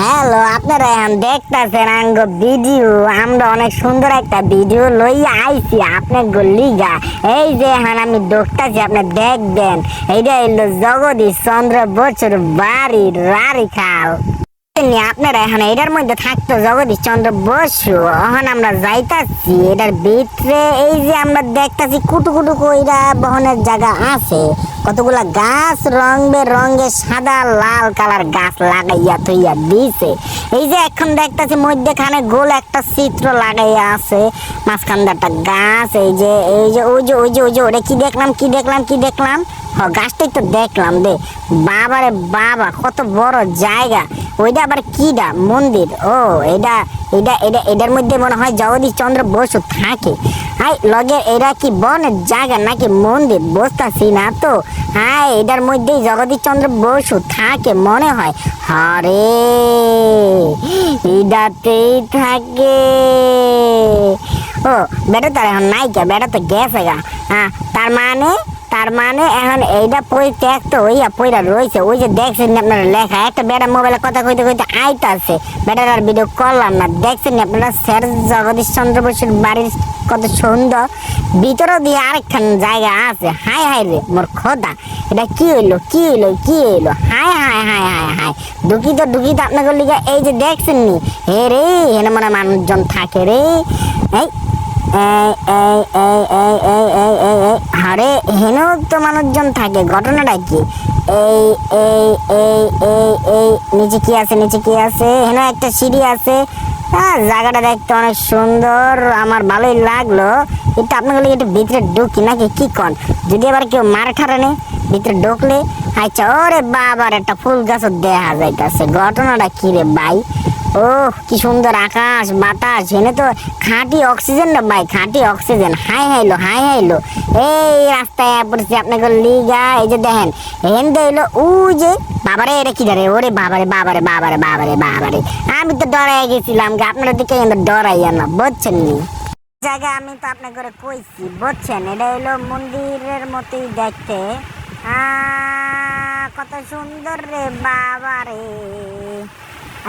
Hello, আপনারা এখন দেখতেছেন আঙ্গ ভিডিও আমরা অনেক সুন্দর একটা ভিডিও লইয়া আইছি আপনার লিগা। এই যে এখন আমি দেখতেছি, আপনি দেখবেন। এইটা হইল জগদীশ চন্দ্র বছর বাড়ি রারি খাল এখন এটার মধ্যে থাকতো জগদীশ চন্দ্র বসু, এখন আমরা যাইতাছি এটার ভিতরে। এই যে আমরা কইরা বহনের জায়গা আছে, কতগুলা গাছ রং বেরঙের সাদা, লাল কালার গাছ লাগাইয়া থইয়া দিছে। এই যে এখন দেখতাছি মধ্যেখানে গোল একটা চিত্র লাগাইয়া আছে মাঝখান একটা গাছ, এই যে এই যে, ওই যে ওই যে ওই যে, ওটা কি দেখলাম কি দেখলাম কি দেখলাম? গাছটাই তো দেখলাম দে। বাবারে বাবা, কত বড় জায়গা। ওইটা আবার কিডা? মন্দির। ও, এটা এটা এটা, এটার মধ্যে মনে হয় জগদীশ চন্দ্র বসু থাকে। হাই, লগে এটা কি বনের জায়গা নাকি মন্দির? বসতাছি না তো। হ্যাঁ এটার মধ্যেই জগদীশ চন্দ্র বসু থাকে মনে হয়। হরে, এটাতেই থাকে। ও, বেটা তো আর এখন নাইকা বেটা তো গেছে গা। হ্যাঁ তার মানে তার মানে এখন এইটা পরিত্যাগ তো হইয়া পইরা রয়েছে ওই যে দেখছেন আপনারা লেখা, একটা বেটা মোবাইলে কথা কইতে কইতে আইতাছে। বেটার আর ভিডিও করলাম না। দেখছেন আপনারা স্যার জগদীশ চন্দ্র বসুর বাড়ির কত সুন্দর। ভিতরে দিয়ে আরেকখান জায়গা আছে। হাই হাই রে, মোর খোদা। এটা কি হইল কি হইল কি হইল? হাই হাই হাই হাই হাই দুঃখিত দুঃখিত আপনাকে লিগা। এই যে দেখছেন নি, হে রে এখানে মনে মানুষজন থাকে রে। এই হারে হেনেও তো মানুষজন থাকে, ঘটনাটা কি? এই এই এই এই এই, নিচে কি আছে, নিচে কি আছে? হেন, একটা সিঁড়ি আছে। হ্যাঁ জায়গাটা দেখতে অনেক সুন্দর, আমার ভালোই লাগল। কিন্তু আপনাকে একটু ভিতরে ঢুকি, নাকি কি কন? যদি আবার কেউ মার ঠারে নেই ভিতরে ঢুকলে আচ্ছা ওরে বাবার, একটা ফুল গাছও দেখা যাইতেছে। ঘটনাটা কি রে ভাই? ও কি সুন্দর আকাশ, বাতাস এনে তো খাঁটি অক্সিজেন না ভাই, খাঁটি অক্সিজেন হাই হাইলো হাই হাইলো। এই রাস্তায় পড়ছি আপনাকে লিগা, এই যে দেখেন হেন হইল ও যে, বাবারে, এটা কি ধরে? ওরে বাবারে বাবারে বাবারে বাবারে বাবারে। আমি তো ডরাই গেছিলাম আপনারা দিকে কিন্তু ডরাইয়া না, বুঝছেন নি? জায়গা আমি তো আপনার করে কইছি, বুঝছেন? এটা হলো মন্দিরের মতোই দেখতে। কত সুন্দর রে বাবা রে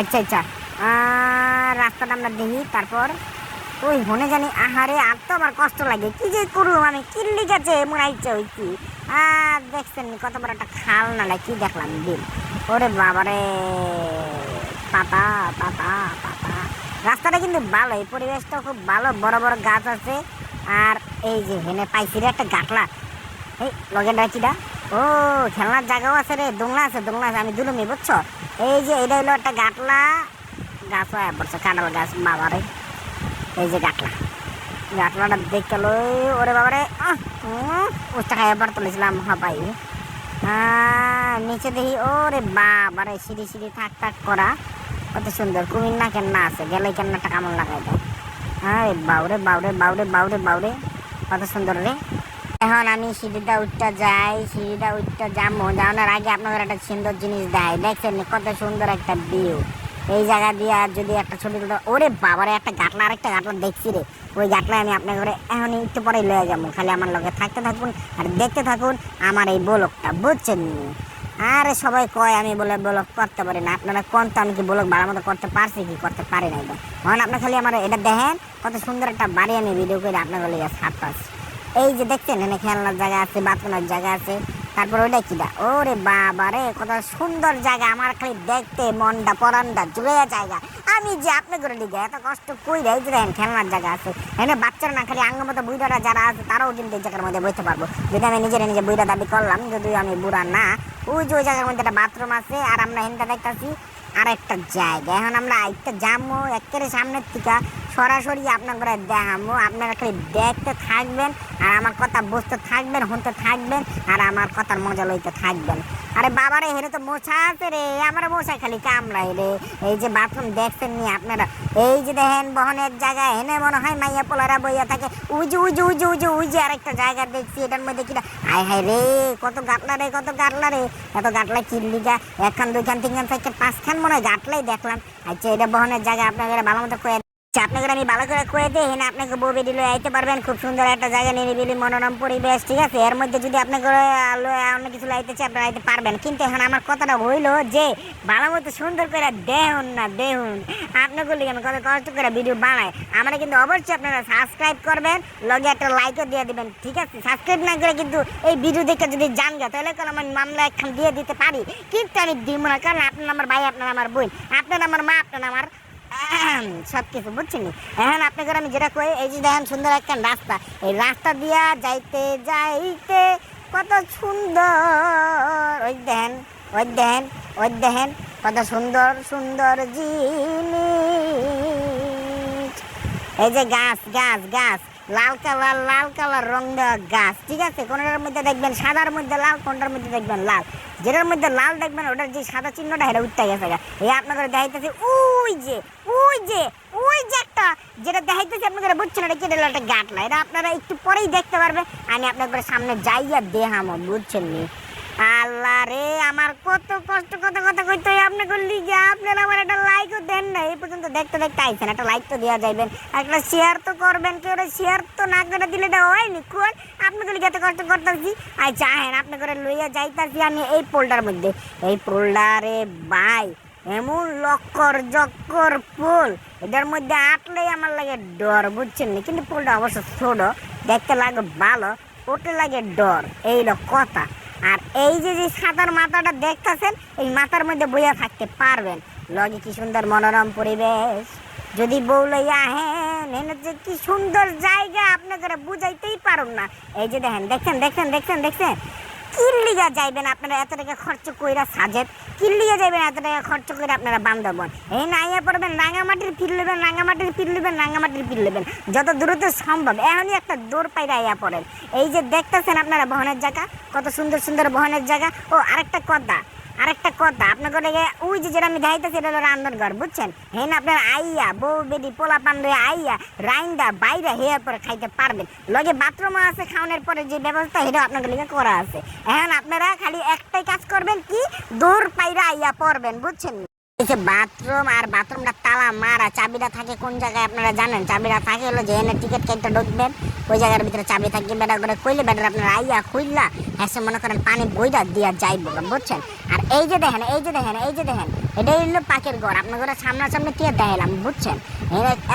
আচ্ছা আচ্ছা। রাস্তাটা আমরা দেখি, তারপর ওই মনে জানি, আহারে, আর তো আমার কষ্ট লাগে। কি যে করুম আমি? কিল্লি গেছে মনে ওই কি? আর দেখছেন নি, কত বড় একটা খাল নালা কি দেখলাম দিন। ওরে বাবারে, পাতা পাতা পাতা। রাস্তাটা কিন্তু ভালো, এই পরিবেশটা খুব ভালো, বড় বড় গাছ আছে। আর এই যে হেনে পাইছি রে একটা গাটলা। এই লগে ডাকিটা ও, খেলনার জায়গাও আছে রে, দোলনা আছে দোলনা আছে, আমি দুলুমি, বুঝছ? এই যে এটা হলো একটা গাটলা গাছ হয় পড়ছে কাঁঠাল গাছ, বাবারে। এই যে গাটলা। গাটলাটা দেখতে ওরে বাবারে উষ্টা খাই এবার তুলেছিলাম হাবাই নিচে দেখি, ওরে বাবারে, সিঁড়ি সিঁড়ি থাক থাক করা। কত সুন্দর কুমির না কেন্না আছে গেলে কেন্নাটা কেমন লাগাই দেয়। আরে বাউরে বাউরে বাউরে বাউরে বাউরে, কত সুন্দর রে। এখন আমি সিঁড়িটা উঠতে যাই, সিঁড়িটা উঠতে যাব। যাওয়ার আগে আপনাদের একটা সুন্দর জিনিস দেয় দেখছেন কত সুন্দর একটা ভিউ এই জায়গা দিয়ে আর যদি একটা ছবি তুলতে ওরে বাবারে, একটা গাটলা আর একটা গাটলা দেখছি রে। ওই গাটলায় আমি আপনার ঘরে এখন একটু পরে লয়ে যাব। খালি আমার লগে থাকতে থাকুন আর দেখতে থাকুন আমার এই ব্লগটা, বুঝছেন? আরে সবাই কয় আমি বলে ব্লগ করতে পারি না। আপনারা কোন তো আমি কি ব্লগ ভালো মতো করতে পারছি কি করতে পারি না এখন আপনার খালি আমার এটা দেখেন, কত সুন্দর একটা বাড়ি আমি ভিডিও করে আপনার সাত পাঁচ এই যে দেখছেন, এখানে খেলনার জায়গা আছে, বাথরুমের জায়গা আছে। তারপর ওইটা কিটা ওরে বাবা রে, কত সুন্দর জায়গা। আমার খালি দেখতে মনটা পরানটা জুড়ে জায়গা। আমি যে আপনি করে দিকে এত কষ্ট কই রে যে খেলনার জায়গা আছে। এখানে বাচ্চারা না খালি আঙ্গ মতো বুড়ারা যারা আছে, তারাও কিন্তু এই জায়গার মধ্যে বইতে পারব। যদি আমি নিজের নিজে বুড়া দাবি করলাম যদি আমি বুড়া না, ওই যে ওই জায়গার মধ্যে একটা বাথরুম আছে, আর আমরা হেনটা দেখতেছি আর একটা জায়গা। এখন আমরা আরেকটা যাব একের সামনের থেকে। সরাসরি আপনার দেখাবো আপনারা খালি দেখতে থাকবেন আর আমার কথা বুঝতে থাকবেন, শুনতে থাকবেন আর আমার কথার মজা লইতে থাকবেন। আরে বাবারে, হেরে তো মোছা আছে রে। আমার মোছা খালি কামড়াই রে। এই যে বাথরুম দেখছেন নি আপনারা? এই যে দেখেন বহনের জায়গা হেনে মনে হয় মাইয়া পোলারা বইয়া থাকে। উজু উজু উজু উজু উজু আর একটা জায়গা দেখছি, এটার মধ্যে কিনা। আয় হায় রে, কত গাটলা রে, কত গাটলা রে। এত গাটলা কিনলিগা একখান, দুইখান, তিনখান থেকে পাঁচখান মনে হয় গাটলাই দেখলাম। আচ্ছা এটা বহনের জায়গা আপনাকে ভালো মতো কয়ে আচ্ছা আপনাকে আমি ভালো করে কয়ে দিই এখানে আপনাকে বউ লয়ে আইতে পারবেন, খুব সুন্দর একটা জায়গা, নিরিবিলি, মনোরম পরিবেশ, ঠিক আছে? এর মধ্যে যদি আপনাকে অন্য কিছু লাইতে চাই আপনারা আইতে পারবেন। কিন্তু এখন আমার কথাটা হইল যে, ভালো মতো সুন্দর করে দেহুন না দেহুন আপনাকে লিখে আমি কত কষ্ট করে ভিডিও বানাই। আমরা কিন্তু অবশ্যই আপনারা সাবস্ক্রাইব করবেন, লগে একটা লাইকও দিয়ে দিবেন, ঠিক আছে? সাবস্ক্রাইব না করে কিন্তু এই ভিডিও দেখে যদি জান গা তাহলে কোনো আমার মামলা একখান দিয়ে দিতে পারি। কিন্তু আমি দিব না, কারণ আপনার আমার ভাই, আপনার আমার বোন, আপনার আমার মা, আপনার আমার সব কিছু বুঝছেন? এখন আপনাকে আমি যেটা কই, এই যে দেখেন সুন্দর একটা রাস্তা। এই রাস্তা দিয়া যাইতে যাইতে কত সুন্দর। ওই দেখেন ওই দেখেন ওই দেখেন, কত সুন্দর সুন্দর জিনিস। এই যে গাছ গাছ গাছ, লাল কালার লাল কালার রং দেওয়া গাছ, ঠিক আছে? কোনটার মধ্যে দেখবেন, সাদার মধ্যে লাল কোনটার মধ্যে দেখবেন লাল। যেটার মধ্যে লাল দেখবেন, ওটার যে সাদা চিহ্নটা এটা উঠতে গেছে এই আপনাদের দেখাইতেছে, ওই যে ওই যে ওই যে একটা, যেটা দেখাইতেছে আপনাদের বুঝছেন এটা কেটে একটা গাটলা? এটা আপনারা একটু পরেই দেখতে পারবে আমি আপনাদের সামনে যাইয়া দেহামো বুঝছেন নি? আল্লাহ রে, আমার কত কষ্ট, কত কথা কইতে হয় আপনাকে লিগে? আপনারা আমার একটা লাইকও দেন না এই পর্যন্ত দেখতে দেখতে আইছেন, একটা লাইক তো দেওয়া যাইবেন একটা শেয়ার তো করবেন, কেউ শেয়ার তো না করে দিলে এটা হয়নি কোন আপনাকে লিগে এত কষ্ট করতেছি? আই চাহেন আপনি করে লইয়া যাইতাছি আমি এই পোলটার মধ্যে। এই পোলটারে বাই এমন লক্কর জক্কর পোল। এটার মধ্যে আটলেই আমার লাগে ডর, বুঝছেন না? কিন্তু পোলটা অবশ্য ছোট, দেখতে লাগে ভালো, ওটা লাগে ডর, এই হলো কথা। আর এই যে যে সাদার মাথাটা দেখতেছেন, এই মাথার মধ্যে বইয়া থাকতে পারবেন। লগে কি সুন্দর মনোরম পরিবেশ। যদি বউ লইয়া হেন এনে যে কি সুন্দর জায়গা আপনাদের বুঝাইতেই পারুন না। এই যে দেখেন দেখছেন দেখছেন দেখছেন দেখছেন কিল্লিগা যাইবেন আপনারা, এত টাকা খরচ কইরা সাজেদ। কিল্লিয়া যাইবেন, এত টাকা খরচ কইরা আপনারা বান্ধবন এই নাইয়া পড়বেন, রাঙামাটির ফির নেবেন, রাঙামাটির ফির নেবেন, রাঙামাটির ফির নেবেন। যত দ্রুত সম্ভব, এখনই একটা দৌড় পাইরা আইয়া পড়েন। এই যে দেখতেছেন আপনারা বহনের জায়গা, কত সুন্দর সুন্দর বহনের জায়গা। ও, আরেকটা কথা আরেকটা কথা, আপনাকে গিয়ে ওই যে যেটা আমি দেখাইতেছি সেটা হলো রান্নার ঘর, বুঝছেন? হেন আপনার আইয়া, বউ বেদি পোলা পান্ডে আইয়া, রাইন্দা বাইরে হেয়ার পরে খাইতে পারবেন। লগে বাথরুমও আছে খাওয়ানোর পরে যে ব্যবস্থা সেটা আপনাকে লেগে করা আছে। এখন আপনারা খালি একটাই কাজ করবেন কি? দৌড় পাইরা আইয়া পড়বেন, বুঝছেন? এই যে বাথরুম আর বাথরুমটা তালা মারা, চাবিটা থাকে কোন জায়গায় আপনারা জানেন? চাবিটা থাকে হলো যে এনে টিকিট কেটে ঢুকবেন, ওই জায়গার ভিতরে চাবি থাকবে বেটা করে কইলে বেটার আপনারা আইয়া খুললা এসে মনে করেন পানি বইটা দিয়া যাইব বুঝছেন? আর এই যে দেখেন, এই যে দেখেন, এই যে দেখেন, এটাই হলো পাখির ঘর। আপনার ঘরে সামনাসামনি কে দেখালাম বুঝছেন?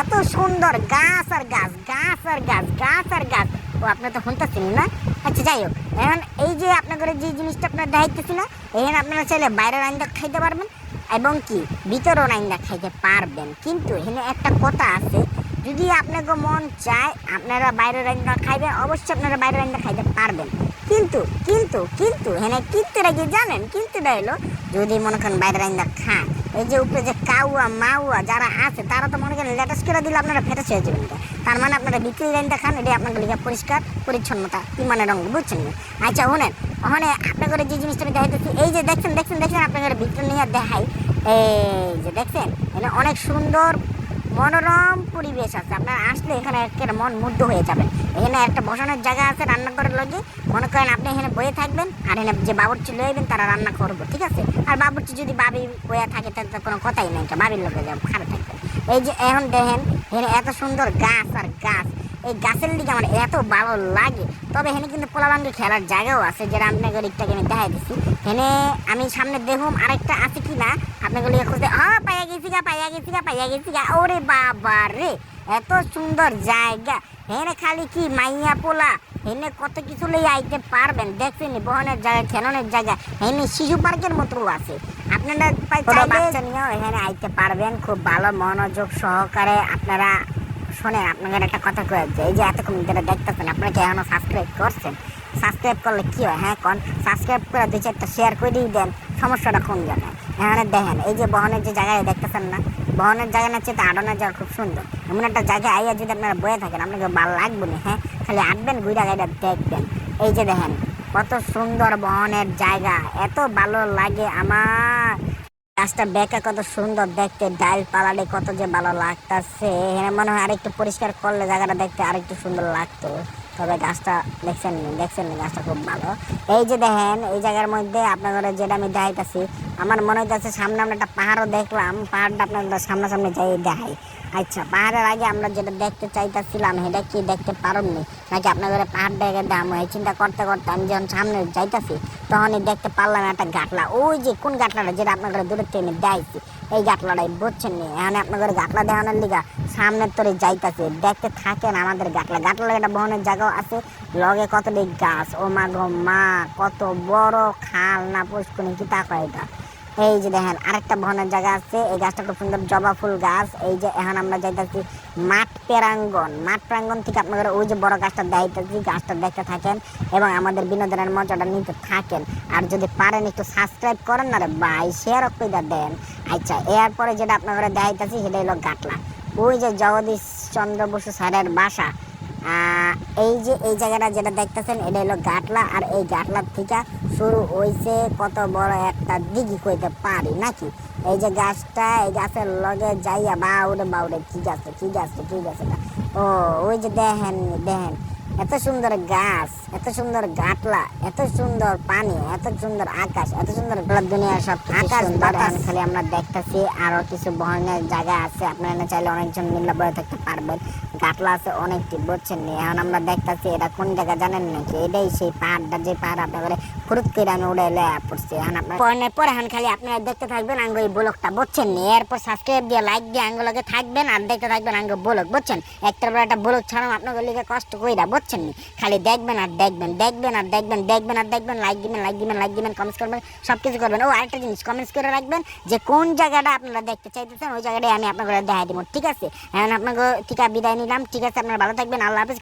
এত সুন্দর গাছ আর গাছ গাছ আর গাছ গাছ আর গাছ। ও, আপনি তো শুনতেছেন না? আচ্ছা যাই হোক। এখন এই যে আপনার ঘরে যে জিনিসটা আপনার দেখাইতেছি না, এখানে আপনারা চাইলে বাইরের আইনটা খাইতে পারবেন। এবং কি ভিতরও রাইন্দা খাইতে পারবেন। কিন্তু এখানে একটা কথা আছে, যদি আপনাকে মন চায়, আপনারা বাইরের রাইন্দা খাইবেন অবশ্যই আপনারা বাইরের রাইন্দা খাইতে পারবেন। কিন্তু কিন্তু কিন্তু হ্যাঁ কিন্তুটা কি জানেন? কিন্তুটা হলো, যদি মনে করেন বাইরের রাইন্দা খান এই যে উপরে যে কাউয়া, মাউয়া যারা আছে, তারা তো মনে করেন লেটাস করে দিলে আপনারা ফেটে ছেড়ে যাবেন। তার মানে আপনারা বিক্রি রাইন্দা খান এটা আপনাকে লিখে পরিষ্কার, পরিচ্ছন্নতা, ইমানের রঙ বুঝছেন? আচ্ছা শুনেন, ওখানে আপনাদের যে জিনিসটা আমি দেখাইতেছি, এই যে দেখছেন দেখছেন দেখছেন আপনাদের ভিতরে নিয়ে দেখাই এই যে দেখছেন, এখানে অনেক সুন্দর মনোরম পরিবেশ আছে। আপনারা আসলে এখানে একটা মন মুগ্ধ হয়ে যাবেন। এখানে একটা বসানোর জায়গা আছে রান্না করার লগে। মনে করেন আপনি এখানে বয়ে থাকবেন, আর এখানে যে বাবুরচি লয়ে যাবেন তারা রান্না করব, ঠিক আছে? আর বাবুরচি যদি বাবি বয়ে থাকে, তাহলে তো কোনো কথাই নেই। বাবির লোকে যাব খারাপ থাকবে। এই যে এখন দেখেন, এখানে এত সুন্দর গাছ আর গাছ। এই গাছের দিকে আমার এত ভালো লাগে। তবে এখানে কিন্তু পোলাবাঙ্গে খেলার জায়গাও আছে যেটা আপনাকে দিকটাকে আমি দেখাই দিচ্ছি এখানে আমি সামনে দেখুম আরেকটা আছে কি না আপনাকে লিখে খুঁজতে হ্যাঁ পাইয়া গেছি গা পাইয়া গেছি গা পাইয়া গেছি গা। ওরে বাবা রে এত সুন্দর জায়গা। হেনে খালি কি মাইয়া পোলা? হেনে কত কিছু লই আইতে পারবেন? দেখছেন বহনের জায়গা খেলনের জায়গা। হেনে শিশু পার্কের মতো আছে। আপনারা চাইলে বাচ্চা নিয়েও এখানে আইতে পারবেন। খুব ভালো মনোযোগ সহকারে আপনারা শোনেন আপনাদের একটা কথা কয়েছে এই যে এতক্ষণ ধরে দেখতেছেন, আপনারা কি সাবস্ক্রাইব করছেন? সাবস্ক্রাইব করলে কি হয় হ্যাঁ কোন? সাবস্ক্রাইব করে দুই চারটা শেয়ার করে দিয়ে দেন, সমস্যাটা কোন জায়গায়? এখানে দেখেন, এই যে বহনের যে জায়গায় দেখতেছেন না, বহনের জায়গা না চেয়ে আডনের জায়গা খুব সুন্দর। এমন একটা জায়গায় আইয়া যদি আপনারা বয়ে থাকেন আপনাকে ভালো লাগবে না হ্যাঁ? খালি আটবেন ঘুরা গাড়িটা দেখবেন। এই যে দেখেন, কত সুন্দর বহনের জায়গা, এত ভালো লাগে আমার। গাছটা বেঁকা কত সুন্দর দেখতে, ডাইল পালালে কত যে ভালো লাগতেছে। এখানে মনে হয় আরেকটু পরিষ্কার করলে জায়গাটা দেখতে আরেকটু সুন্দর লাগতো। তবে গাছটা দেখছেন দেখছেন? গাছটা খুব ভালো। এই যে দেখেন, এই জায়গার মধ্যে আপনাদের যেটা আমি দেখাইতেছি, আমার মনে হইতেছে সামনে আমরা একটা পাহাড়ও দেখলাম, পাহাড়টা আপনাদের সামনাসামনি যাই দেখাই। আচ্ছা পাহাড়ের আগে আমরা যেটা দেখতে চাইতেছিলাম, সেটা কি দেখতে পারেননি? নাকি আপনাদের পাহাড় দেখে দাম এই চিন্তা করতে করতে আমি যখন সামনে যাইতাছি, তখনই দেখতে পারলাম একটা গাটলা। ওই যে কোন গাটলাটা, যেটা আপনাদের দূরের আমি দেখাইছি এই গাটলাটাই, বুঝছেন নি? এখানে আপনাদের গাটলা দেখানোর লিগা সামনের তরে যাইতাছে। দেখতে থাকেন আমাদের গাটলা। গাটলা একটা বহনের জায়গাও আছে, লগে কতটি গাছ? ও মা গো মা, কত বড় খাল, না পুষ্কুনি কি তা কয় এটা? এই যে দেখেন, আরেকটা বহনের জায়গা আছে। এই গাছটা খুব সুন্দর জবা ফুল গাছ। এই যে এখন আমরা যাইতেছি মাঠ প্রাঙ্গন মাঠ প্রাঙ্গন থেকে আপনাদের ওই যে বড় গাছটা দেখাইতেছি, গাছটা দেখতে থাকেন এবং আমাদের বিনোদনের মজাটা নিতে থাকেন। আর যদি পারেন একটু সাবস্ক্রাইব করেন না রে ভাই শেয়ার কইরা দেন। আচ্ছা এরপরে যেটা আপনাদের দেখাইতেছি, সেটা হলো গাটলা। ওই যে জগদীশ চন্দ্র বসু স্যারের বাসা। এই যে, এই জায়গাটা যেটা দেখতেছেন, এটা হলো গাটলা আর এই গাটলার থেকে শুরু হয়েছে কত বড় একটা দিঘি কইতে পারি, নাকি? এই যে গাছটা, এই গাছের লগে যাইয়া বাউরে বাউরে ঠিক আছে ঠিক আছে ঠিক আছে ও, ওই যে দেখেন দেখেন। এত সুন্দর গাছ এত সুন্দর গাটলা এত সুন্দর পানি এত সুন্দর আকাশ এত সুন্দর দুনিয়ার সব আকাশ বাতাস। খালি আমরা দেখতেছি আরও কিছু বহনের জায়গা আছে। আপনারা চাইলে অনেকজন মিল্লা বয়ে থাকতে পারবেন। গাটলা আছে অনেকটি বুঝছেন নি? এখন আমরা দেখতেছি এটা কোন জায়গা জানেন নাকি? এটাই সেই পাহাড়টা যে পাহাড় আপনাদের করে আমি উড়ে লয়া পড়ছি খালি আপনারা দেখতে থাকবেন আঙ্গ এই বুঝছেন নি? এরপর সাবস্ক্রাইব দিয়ে লাইক দিয়ে থাকবেন আর দেখতে থাকবেন আঙ্গ বুঝছেন? একটার পর একটা লিগে কষ্ট কইরা, বুঝছেন নি? খালি দেখবেন আর দেখবেন দেখবেন আর দেখবেন দেখবেন আর দেখবেন লাইক দিবেন লাইক দিবেন লাইক দিবেন কমেন্টস করবেন সব কিছু করবেন। ও, আরেকটা জিনিস কমেন্টস করে রাখবেন যে কোন জায়গাটা আপনারা দেখতে চাইতেছেন, ওই জায়গাটাই আমি আপনাদের দেখা দিব, ঠিক আছে? এখন আপনাকে টিকা বিদায় নিলাম, ঠিক আছে? আপনারা ভালো থাকবেন, আল্লাহ হাফিজ।